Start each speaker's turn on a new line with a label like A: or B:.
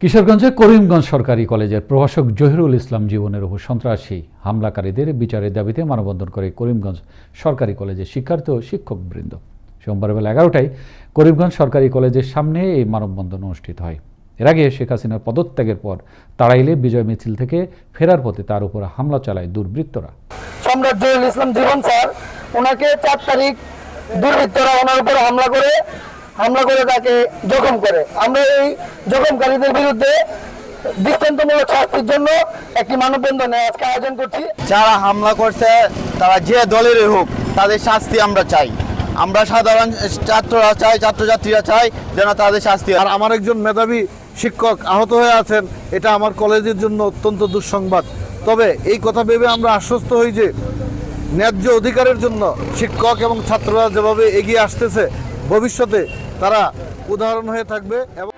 A: কিশোরগঞ্জে করিমগঞ্জ সরকারি কলেজের প্রভাষক জহিরুল ইসলাম জীবনের উপর সন্ত্রাসী হামলাকারীদের বিচারের দাবিতে মানববন্ধন করে করিমগঞ্জ সরকারি কলেজের শিক্ষার্থী ও শিক্ষকবৃন্দ। সোমবার বেলা এগারোটায় করিমগঞ্জ সরকারি কলেজের সামনে এই মানববন্ধন অনুষ্ঠিত হয়। এর আগে শেখ হাসিনার পদত্যাগের পর তাড়াইলে বিজয় মিছিল থেকে ফেরার পথে তার উপর হামলা চালায় দুর্বৃত্তরা।
B: সম্রাট জহুরুল ইসলাম জীবন স্যার ওনাকে চার তারিখ দুর্বৃত্তরা ওনার উপর হামলা করে হামলা করে তাকে জখম করে। আমরা এই জখমকারীদের বিরুদ্ধে দৃষ্টান্তমূলক শাস্তির জন্য একটি মানববন্ধনে আজকে আয়োজন করছি।
C: যারা হামলা করছে, তারা যে দলেরই হোক, তাদের শাস্তি আমরা চাই। আমরা সাধারণ ছাত্ররা চাই, ছাত্রছাত্রীরা চাই, যেন তাদের শাস্তি
D: আর আমার একজন মেধাবী শিক্ষক আহত হয়ে আছেন, এটা আমার কলেজের জন্য অত্যন্ত দুঃসংবাদ। তবে এই কথা ভেবে আমরা আশ্বস্ত হই যে, ন্যায্য অধিকারের জন্য শিক্ষক এবং ছাত্ররা যেভাবে এগিয়ে আসতেছে, ভবিষ্যতে তারা উদাহরণ হয়ে থাকবে এবং